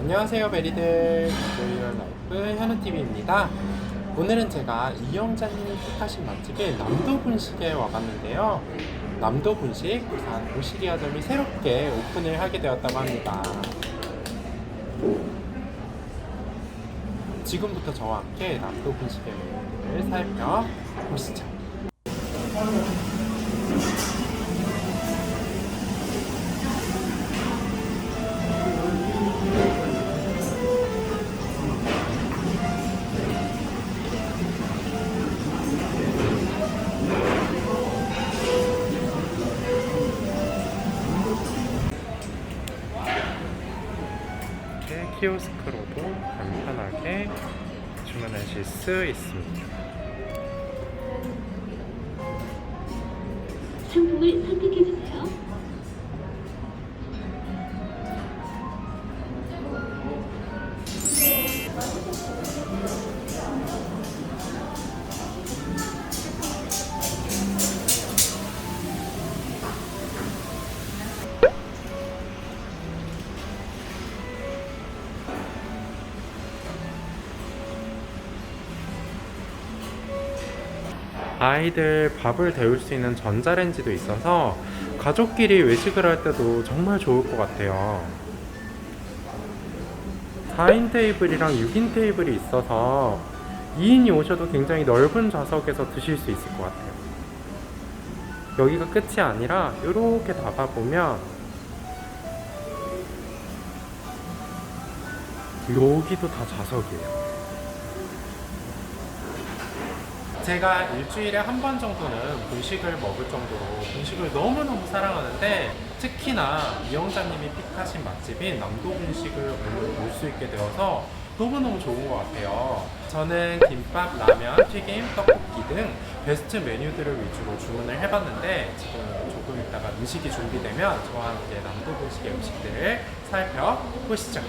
안녕하세요 베리들. 조이럴 라이프 현우TV입니다. 오늘은 제가 이영자님이 픽하신 맛집인 남도분식에 와봤는데요. 남도분식 부산 오시리아점이 새롭게 오픈을 하게 되었다고 합니다. 지금부터 저와 함께 남도분식의 메뉴를 살펴보시죠 키오스크로도 간편하게 주문하실 수 있습니다 상품을 선택해주세요. 아이들 밥을 데울 수 있는 전자레인지도 있어서 가족끼리 외식을 할 때도 정말 좋을 것 같아요. 4인 테이블이랑 6인 테이블이 있어서 2인이 오셔도 굉장히 넓은 좌석에서 드실 수 있을 것 같아요. 여기가 끝이 아니라 이렇게 나가보면 여기도 다 좌석이에요. 제가 일주일에 한 번 정도는 분식을 먹을 정도로 분식을 너무너무 사랑하는데 특히나 이영자님이 픽하신 맛집인 남도 분식을 오늘 볼 수 있게 되어서 너무너무 좋은 것 같아요. 저는 김밥, 라면, 튀김, 떡볶이 등 베스트 메뉴들을 위주로 주문을 해봤는데 지금 조금 있다가 음식이 준비되면 저와 함께 남도 분식의 음식들을 살펴보시죠.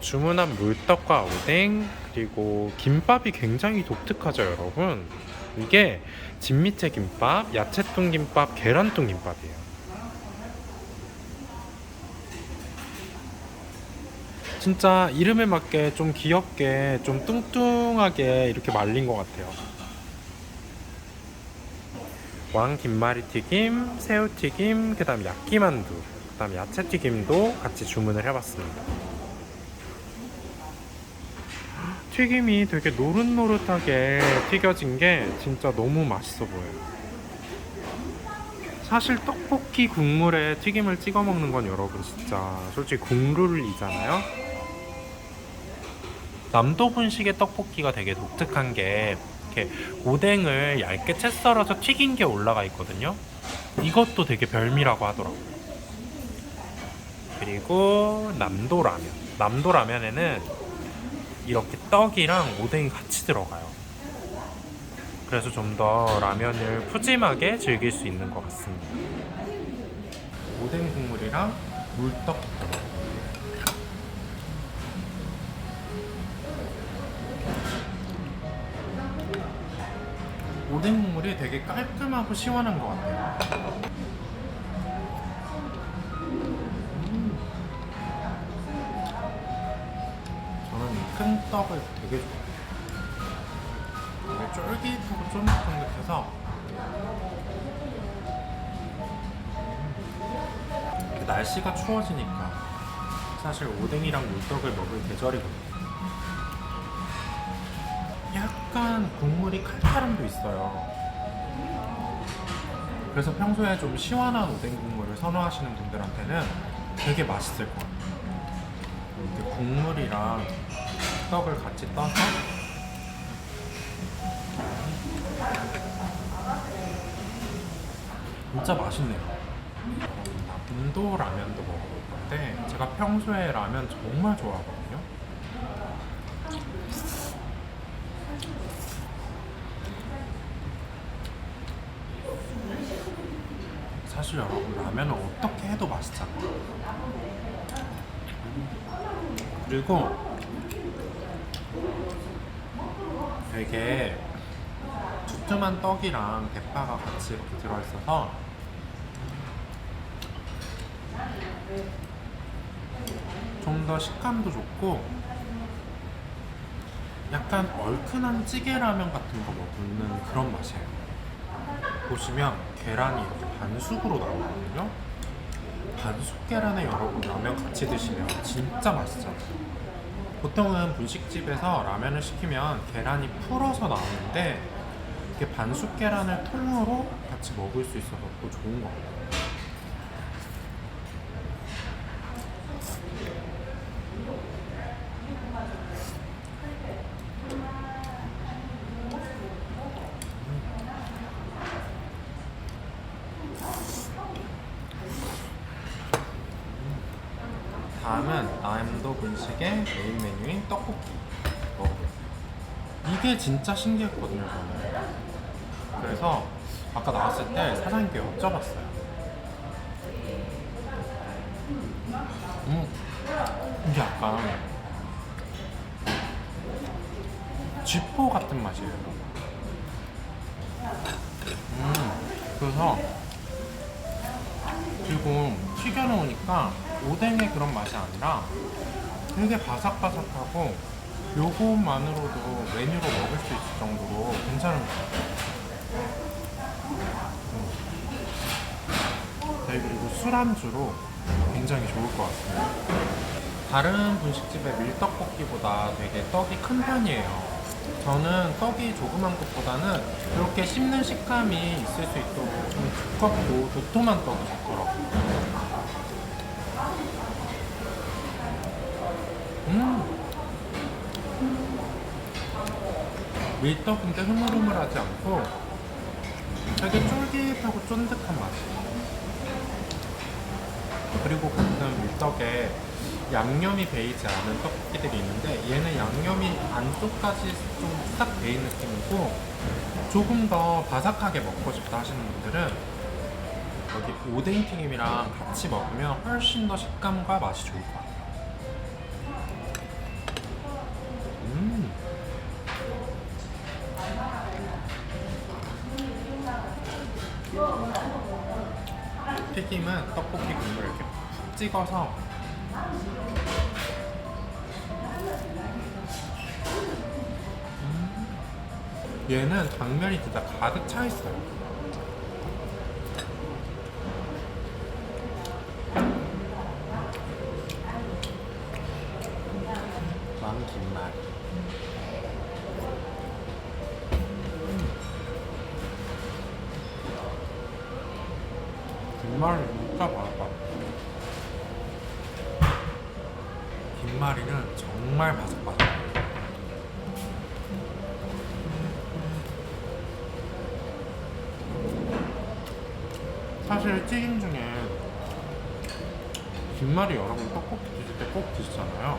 주문한 물떡과 오뎅 그리고 김밥이 굉장히 독특하죠 여러분. 이게 진미채 김밥, 야채뚱 김밥, 계란뚱 김밥이에요. 진짜 이름에 맞게 좀 귀엽게 좀 뚱뚱하게 이렇게 말린 것 같아요. 왕 김말이 튀김, 새우 튀김, 그 다음 야끼만두, 그 다음 야채 튀김도 같이 주문을 해봤습니다 튀김이 되게 노릇노릇하게 튀겨진 게 진짜 너무 맛있어 보여요. 사실 떡볶이 국물에 튀김을 찍어 먹는 건 여러분 진짜 솔직히 국룰이잖아요. 남도 분식의 떡볶이가 되게 독특한 게 이렇게 오뎅을 얇게 채 썰어서 튀긴 게 올라가 있거든요. 이것도 되게 별미라고 하더라고요. 그리고 남도 라면. 남도 라면에는 이렇게 떡이랑 오뎅이 같이 들어가요. 그래서 좀 더 라면을 푸짐하게 즐길 수 있는 것 같습니다. 오뎅 국물이랑 물떡 오뎅 국물이 되게 깔끔하고 시원한 것 같아요. 떡을 되게 좋아해요. 되게 쫄깃하고 쫀득쫀득해서 이렇게 날씨가 추워지니까 사실 오뎅이랑 물떡을 먹을 계절이거든요. 약간 국물이 칼칼함도 있어요. 그래서 평소에 좀 시원한 오뎅 국물을 선호하시는 분들한테는 되게 맛있을 것 같아요. 이렇게 국물이랑 떡을 같이 떠서 진짜 맛있네요. 남도 라면도 먹어볼 건데 제가 평소에 라면 정말 좋아하거든요. 사실 여러분 라면은 어떻게 해도 맛있잖아요. 그리고 되게 두툼한 떡이랑 대파가 같이 이렇게 들어있어서 좀 더 식감도 좋고 약간 얼큰한 찌개라면 같은 거 먹는 그런 맛이에요. 보시면 계란이 이렇게 반숙으로 나오거든요. 반숙 계란에 여러분 라면 같이 드시면 진짜 맛있잖아요. 보통은 분식집에서 라면을 시키면 계란이 풀어서 나오는데 이렇게 반숙 계란을 통으로 같이 먹을 수 있어서 또 좋은 것 같아요. 다음은 남도 분식의 메인 메뉴인 떡볶이 먹어보겠습니다. 이게 진짜 신기했거든요, 저는. 그래서 아까 나왔을 때 사장님께 여쭤봤어요. 음, 이게 약간 쥐포 같은 맛이에요. 음, 그래서 그리고 튀겨놓으니까 오뎅의 그런 맛이 아니라 되게 바삭바삭하고 요것만으로도 메뉴로 먹을 수 있을 정도로 괜찮은 것 같아요. 음. 네, 그리고 술안주로 굉장히 좋을 것 같습니다. 다른 분식집의 밀떡볶이보다 되게 떡이 큰 편이에요. 저는 떡이 조그만 것보다는 이렇게 씹는 식감이 있을 수 있도록 좀 두껍고 도톰한 떡이 좋더라고요. 밀떡인데 흐물흐물하지 않고 되게 쫄깃하고 쫀득한 맛이에요. 그리고 가끔 밀떡에 양념이 배이지 않은 떡볶이들이 있는데 얘는 양념이 안쪽까지 좀싹 배인 느낌이고 조금 더 바삭하게 먹고 싶다 하시는 분들은 여기 오뎅 튀김이랑 같이 먹으면 훨씬 더 식감과 맛이 좋을 것 같아요. 음. 튀김은 떡볶이 국물 이렇게 푹 찍어서 음. 얘는 당면이 진짜 가득 차 있어요. 왕김말. 김말이 진짜 바삭바 김말이는 정말 바삭바삭해요. 사실 튀김 중에 김말이 여러분 떡볶이 드실 때 꼭 드시잖아요.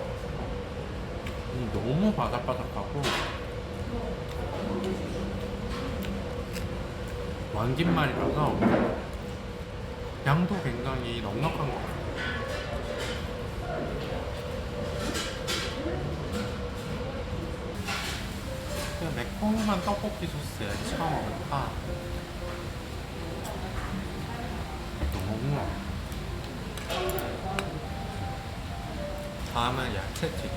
음, 너무 바삭바삭하고 왕김말이라서 양도 굉장히 넉넉한 것 같아요. 그냥 매콤한 떡볶이 소스에 찍어 먹으니까 너무. 다음은 야채튀김.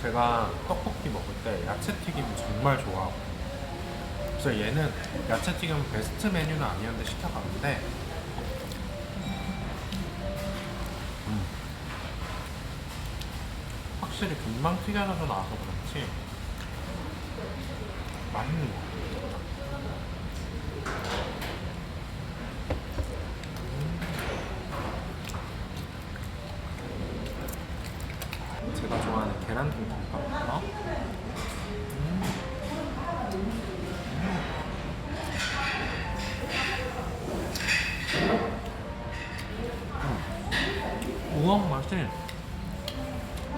제가 떡볶이 먹을 때 야채튀김을 정말 좋아하고 그래서 얘는 야채튀김 베스트 메뉴는 아니었는데 시켜봤는데 음. 확실히 금방 튀겨져서 나와서 그렇지 맛있는 것 같아요. 제가 좋아하는 계란 통닭밥. 우엉 맛이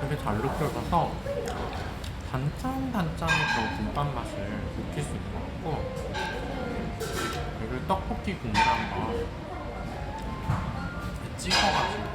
되게 잘 느껴져서 단짠단짠한 그런 김밥 맛을 느낄 수 있는 것 같고 그리고 떡볶이 국물 한번 찍어가지고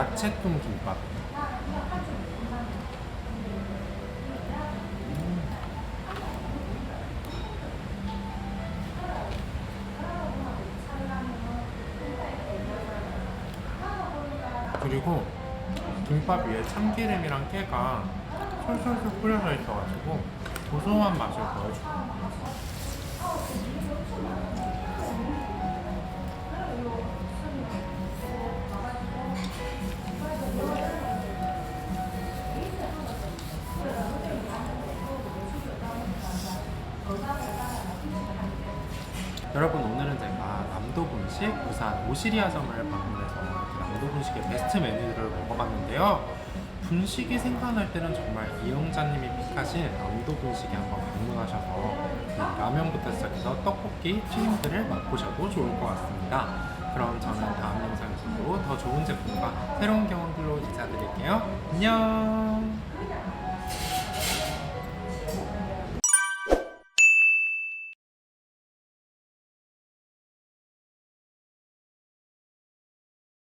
야채통 김밥. 그리고 김밥 위에 참기름이랑 깨가 솔솔솔 뿌려져 있어가지고 고소한 맛을 보여줘요. 여러분 오늘은 제가 남도분식 부산 오시리아점을 방문해서 남도분식의 베스트 메뉴들을 먹어봤는데요. 분식이 생각날 때는 정말 이영자님이 픽하신 남도분식에 한번 방문하셔서 이 라면부터 시작해서 떡볶이, 튀김들을 맛보셔도 좋을 것 같습니다. 그럼 저는 다음 영상에서도 더 좋은 제품과 새로운 경험들로 인사드릴게요. 안녕!